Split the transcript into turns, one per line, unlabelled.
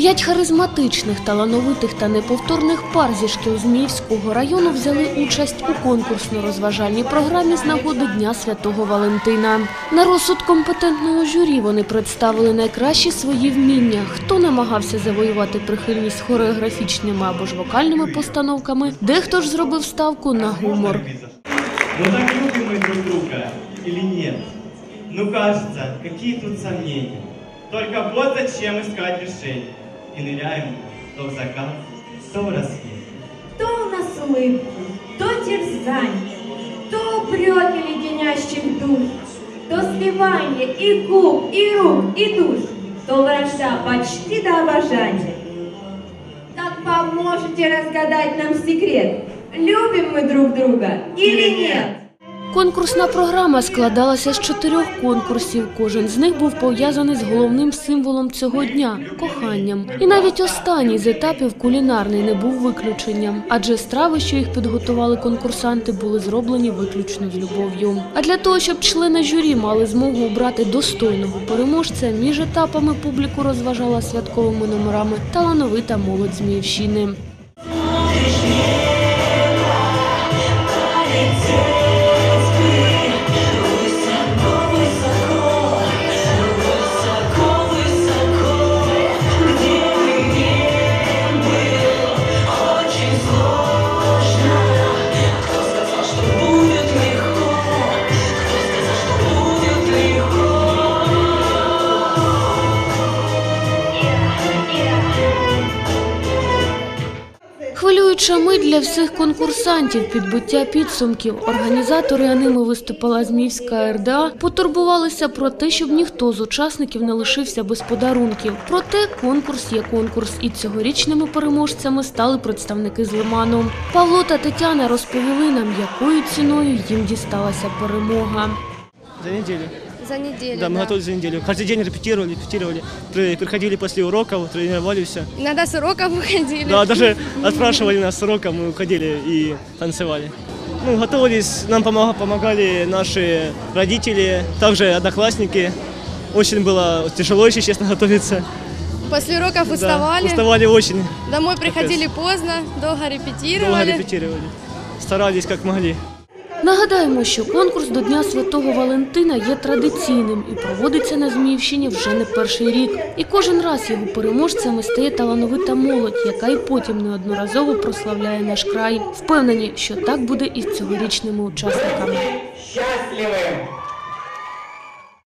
П'ять харизматичних, талановитих та неповторних пар зі шкіл Зміївського району взяли участь у конкурсно-розважальній програмі з нагоди Дня Святого Валентина. На розсуд компетентного журі вони представили найкращі свої вміння. Хто намагався завоювати прихильність хореографічними або ж вокальними постановками, дехто ж зробив ставку на гумор.
Ну так любим мы друг друга или нет? Ну кажется, какие тут сомнения. Только вот зачем искать решение. И ныряем то в закат, то в рассвет.
То у нас улыбки, то терзание, то упреки леденящих душ, то сливание и губ, и рук, и душ, то вражда почти до обожания. Так поможете разгадать нам секрет, любим мы друг друга или нет?
Конкурсна програма складалася з чотирьох конкурсів. Кожен з них був пов'язаний з головним символом цього дня коханням. І навіть останній з етапів кулінарний не був виключенням, адже страви, що їх підготували конкурсанти, були зроблені виключно з любов'ю. А для того, щоб члени журі мали змогу обрати достойного переможця, між етапами публіку розважала святковими номерами талановита молодь Зміївщини. Хвилююча мить для всіх конкурсантів, підбиття підсумків. Організатори, а ними виступила Зміївська РДА, потурбувалися про те, щоб ніхто з учасників не лишився без подарунків. Проте конкурс є конкурс, і цьогорічними переможцями стали представники з Лиману. Павло та Тетяна розповіли нам, якою ціною їм дісталася перемога.
За неделю.
За неделю.
Да, мы готовились за неделю. Каждый день репетировали, репетировали. При- Приходили после уроков, тренировались все.
Иногда с уроков уходили.
Да, даже отпрашивали нас с урока, мы уходили и танцевали. Ну, готовились, нам помог- помогали наши родители, также одноклассники. Очень было тяжело, если честно, готовиться.
После уроков
Да,
уставали.
уставали очень,
Домой приходили поздно, долго репетировали.
долго репетировали. Старались как могли.
Нагадаємо, що конкурс до Дня Святого Валентина є традиційним і проводиться на Зміївщині вже не перший рік. І кожен раз його переможцями стає талановита молодь, яка й потім неодноразово прославляє наш край. Впевнені, що так буде і з цьогорічними учасниками.
счастливым,